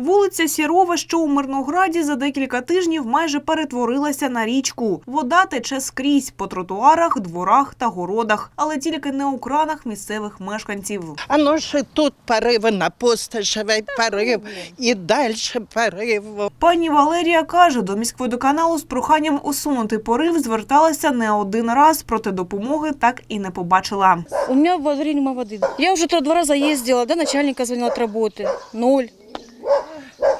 Вулиця Сірова, що у Мирнограді, за декілька тижнів майже перетворилася на річку. Вода тече скрізь по тротуарах, дворах та городах, але тільки не у кранах місцевих мешканців. Оно ж тут пориви на Пустошевій порив, і далі порив. Пані Валерія каже, до міськводоканалу з проханням усунути порив зверталася не один раз, проте допомоги так і не побачила. У меня во дворе нема воды. Я уже туда два раза ездила, да, начальника звонила от работы. Ноль.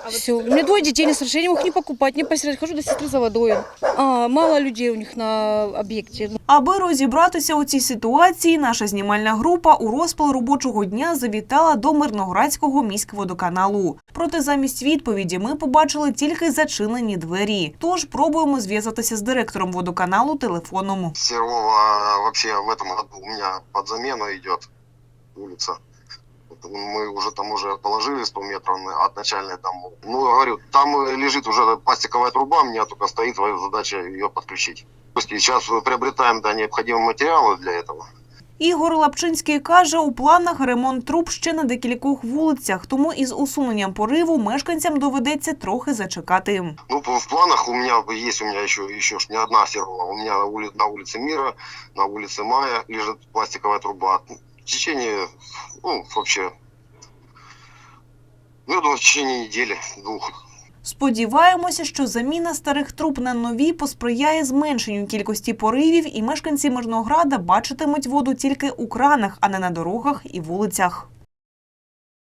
Все. У меня двое детей не я не мог не покупать, не постирать. Хожу до сестры за водой. А, мало людей у них на объекте. Аби розібратися у цій ситуації, наша знімальна група у розпал робочого дня завітала до Мирноградського міськводоканалу. Проте замість відповіді ми побачили тільки зачинені двері. Тож пробуємо зв'язатися з директором водоканалу телефоном. Серова вообще в этом году у меня под замену идет улица. Вот Мы уже там уже положили 100 метров на- от начальной там. Ну, я говорю, там э, лежит уже пластиковая труба, у меня только стоит твоя задача ее подключить. То есть сейчас приобретаем да, необходимые материалы для этого. Ігор Лапчинський каже, у планах ремонт труб ще на декількох вулицях, тому із усуненням пориву мешканцям доведеться трохи зачекати. Ну, по- в планах у меня есть у меня еще, еще ж не одна серова. У меня на ули- на улице Мира, на улице Мая лежит пластиковая труба. В течение, ну, вообще, ну, в течение недели, двух. Сподіваємося, що заміна старих труб на нові посприяє зменшенню кількості поривів, і мешканці Мирнограда бачитимуть воду тільки у кранах, а не на дорогах і вулицях.